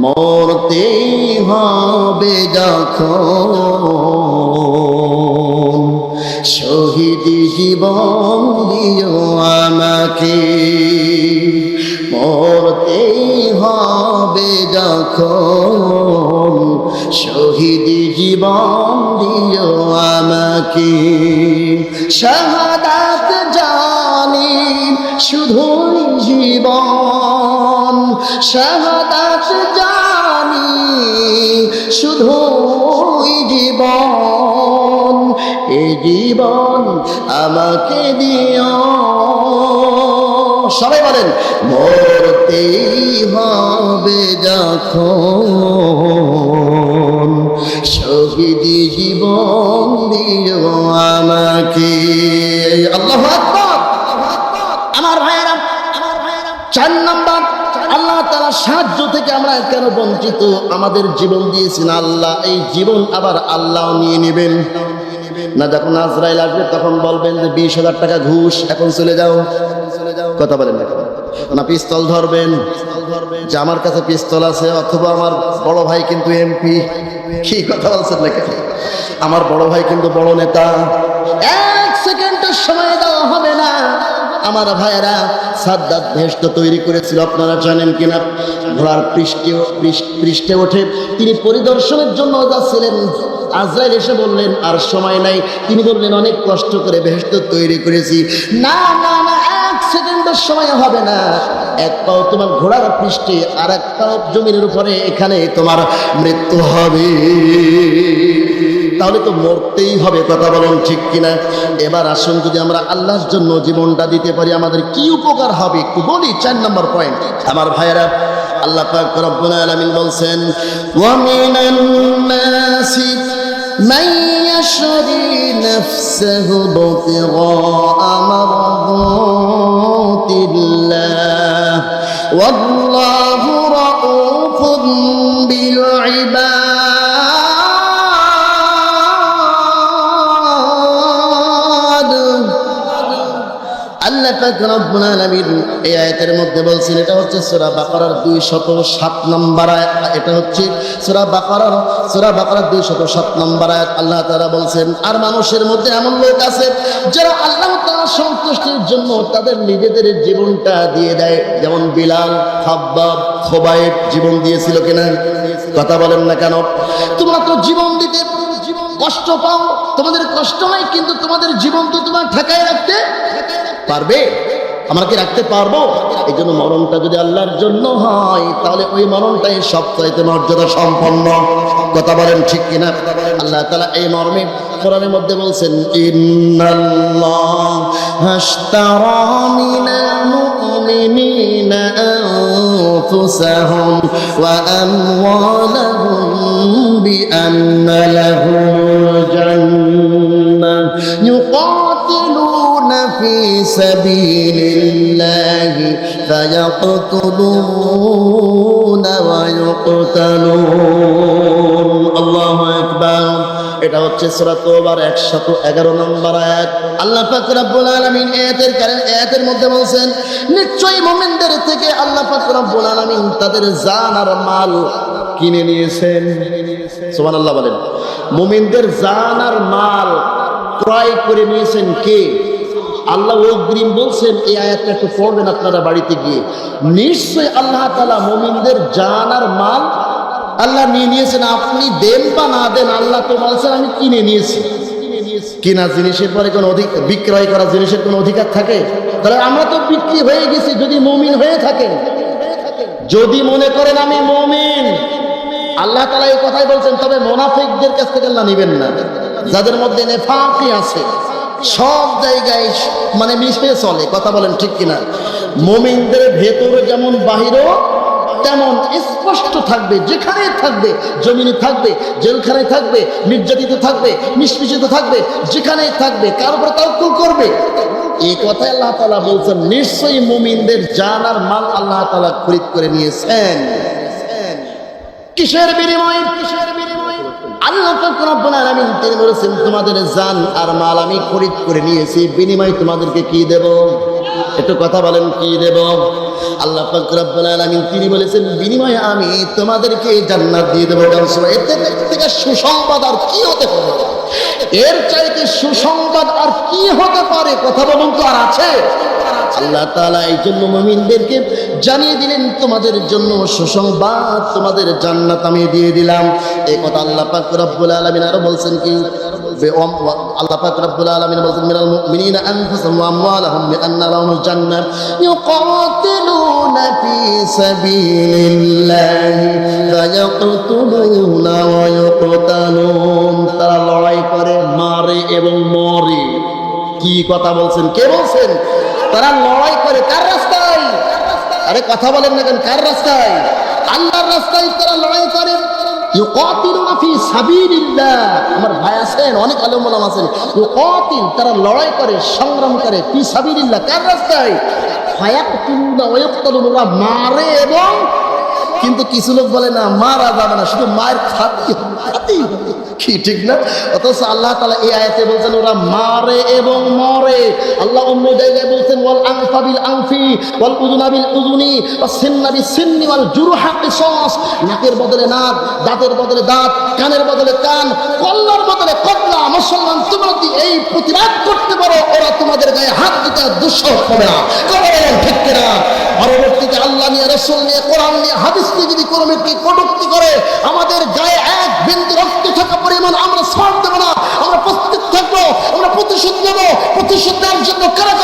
মরতেই হবে যখন। শহীদ জীবন দিও আমাকে। মরতেই হবে যখন। শহীদ জীবন দিও আমাকে। শাহাদাত জানি শুধু জীবন শাহাদাত জানি শুধুই জীবন। এই জীবন আমাকে দিও। সবাই বলেন, মরতেই হবে যখন। শহীদ জীবন দিও আমাকে। আল্লাহ আমরা কেন বঞ্চিত? আমাদের জীবন দিয়েছেন আল্লাহ। এই জীবন আবার আল্লাহ নিয়ে নেবেন। না, যখন আজরাইল আসবে, তখন বলবেন যে, বিশ হাজার টাকা ঘুষ, এখন চলে যাও। কথা বলেন না না, পিস্তল ধরবেন। যে, আমার কাছে পিস্তল আছে, অথবা আমার বড় ভাই কিন্তু এমপি। কি কথা বলছেন নাকি আমার বড় ভাই কিন্তু বড় নেতা। এক সেকেন্ডের সময় দেওয়া হবে না। আমার ভাইয়েরা সাদ্দাত ভেস্ট তৈরি করেছিল, আপনারা জানেন কিনা? ঘোড়ার পৃষ্ঠে পৃষ্ঠে ওঠে। তিনি পরিদর্শনের জন্য যাচ্ছিলেন। আজরাইল এসে বললেন, আর সময় নাই। তিনি বললেন, অনেক কষ্ট করে ভেস্ট তৈরি করেছি। না না না, এক সেকেন্ডের সময় হবে না। এক পাও তোমার ঘোড়ার পৃষ্ঠে আর এক পাও জমিনের উপরে, এখানে তোমার মৃত্যু হবে। তাহলে তো মরতেই হবে কথা বলুন ঠিক কিনা এবার আসুন যদি আমরা আল্লাহর জন্য জীবনটা দিতে পারি আমাদের কি উপকার হবে একটু বলি চার নম্বর পয়েন্ট আমার ভাইয়েরা আল্লাহ পাক রব্বুল আলামিন বলছেন ওয়া মিনান নাসি من يشري نفسه ابتغاء مرضات الله والله رؤوف بالعباد আল্লাহ পাক রব্বুল আলামিন এই আয়াতের মধ্যে বলছেন, এটা হচ্ছে সূরা বাকারার 207 নম্বর আয়াত। এটা হচ্ছে সূরা বাকারার সূরা বাকারার 207 নম্বর আয়াত। আল্লাহ তাআলা বলছেন, আর মানুষের মধ্যে এমন লোক আছে যারা আল্লাহ তাআলার সন্তুষ্টির জন্য তাদের নিজেদের জীবনটা দিয়ে দেয়। যেমন বিলাল, খাব্বাব খোবাইব জীবন দিয়েছিল কিনা? কথা বলেন না কেন? তোমরা তো জীবন দিতে কষ্ট পাও। তোমাদের কষ্ট নাই, কিন্তু তোমাদের জীবন তো তোমার ঠেকায় রাখতে পারবে? আমরা কি রাখতে পারব? এই জন্য মরণটা যদি আল্লাহর জন্য হয়, তাহলে ওই মরণটাই সবচাইতে মর্যাদা সম্পন্ন। কথা বলেন ঠিক কিনা? আল্লাহ তালা এই মর্মে, কোরআনের মধ্যে বলছেন মুমিনিনা في سبيل الله فيقتلون ويقتلون الله أكبر এটা হচ্ছে সূরা তোবার 111 নম্বর আয়াত আল্লাহ পাক রব্বুল আলামিন আয়াতের কারণে আয়াতের মধ্যে বলছেন নিশ্চয়ই মুমিনদের থেকে আল্লাহ পাক রব্বুল আলামিন তাদের জান আর মাল কিনে নিয়েছেন সুবহানাল্লাহ বলেন মুমিনদের জান আর মাল ক্রয় করে নিয়েছেন কে আল্লাহ অগ্রিম বলছেন, এই আয়াতটা একটু পড়বেন আপনারা বাড়িতে গিয়ে। নিশ্চয় আল্লাহ তালা মোমিনদের জান আর মাল আল্লাহ নিয়ে নিয়েছেন। আপনি দেন বা না দেন, আল্লাহ তো বলছেন, আমি কিনে নিয়েছি। কিনা জিনিসের পরে কোনো অধিক, বিক্রয় করা জিনিসের কোনো অধিকার থাকে? তাহলে আমরা তো বিক্রি হয়ে গেছি, যদি মমিন হয়ে থাকেন। যদি মনে করেন, আমি মমিন। আল্লাহ তালা এই কথাই বলছেন, তবে মোনাফিকদের কাছ থেকে আল্লাহ নিবেন না। যাদের মধ্যে নেফাকি আছে। সব জায়গায় মানে মিশে চলে, কথা বলেন ঠিক কিনা। মোমিনদের ভেতরে যেমন বাহিরও, তেমন স্পষ্ট থাকবে, যেখানে থাকবে, জমিনে থাকবে জেলখানে থাকবে, নির্যাতিত থাকবে নিষ্পেষিত থাকবে, যেখানে থাকবে, কার উপরে তাওকুল করবে? এই কথাই আল্লাহ তালা বলছেন, নিশ্চয়ই মুমিনদের জান আর মাল আল্লাহ তালা খরিদ করে নিয়েছেন। কিসের বিনিময়? কিসের তিনি বলেছেন, তোমাদের জান আর মাল আমি খরিদ করে নিয়েছি, বিনিময়ে তোমাদেরকে কি দেব? একটু কথা বলেন, কি তিনি বলেছেন, বিনিময়ে আমি তোমাদেরকে দিয়ে দেবো। থেকে সুসংবাদ আর কি হতে পারে? এর চাইতে সুসংবাদ আর কি হতে পারে? কথা বলুন তো, আর আছে? আল্লাহ তাআলা এই জন্য মুমিনদেরকে জানিয়ে দিলেন, তোমাদের জন্য সুসংবাদ, তোমাদের জান্নাত আমি দিয়ে দিলাম। এই কথা আল্লাহ পাক রব্বুল আলামিন আরও বলছেন কি? আল্লাহ পাক রব্বুল আলামিন বলছেন, মিনাল মুমিনিনা আনফুসাহুম ওয়া আমওয়ালাহুম বিআন্না লাহুমুল জান্নাহ। ইউকাতিলুনা ফি সাবিলিল্লাহি, ফায়াকতুলুনা ওয়া ইউকতালুন। এবং মরে। কি কথা বলছেন? কে বলছেন? তারা লড়াই করে কার রাস্তায়? আরে কথা বলেন না কেন? কার রাস্তায়? আল্লাহর রাস্তায় তারা লড়াই করে। আমার ভাই আছেন, অনেক আলেম ওলামা আছেন। ইউকাতিল, তারা লড়াই করে, সংগ্রাম করে ফি সাবিলিল্লাহ। কার রাস্তায়? ফায়াকতুলুনা ওয়া ইউকতালুন ওরা মারে এবং কিন্তু কিছু লোক বলে, না মারা যাবে না, শুধু মায়ের খাতি কি ঠিক না? অথচ আল্লাহ তালা এই আয়াতে বলছেন, ওরা মারে এবং মরে। আল্লাহ অন্য জায়গায় বলছেন, ওয়াল আংফাবিল আংফি ওয়াল উজুনাবিল উজুনি ওয়া সিন্নাবি সিন্নি ওয়াল জুরহা কিসাস। নাকের বদলে নাক, দাঁতের বদলে দাঁত, কানের বদলে কান, কল্লার বদলে কল্লা। মুসলমান, তোমরা যদি এই প্রতিবাদ করতে পারো? ওরা তোমাদের গায়ে হাত দিতে দুঃসাহস হবে না। ঠিক কিনা? পরবর্তীতে আল্লাহ নিয়ে, রসুল নিয়ে, কোরআন নিয়ে, হাদিস নিয়ে যদি কোনো ব্যক্তি কটুক্তি করে, আমাদের গায়ে এক বিন্দু রক্ত থাকা পরিমাণ আমরা ছাড় দেবো না। আমরা প্রস্তুত থাকব, আমরা প্রতিশোধ নেব। প্রতিশোধ নেওয়ার জন্য কারা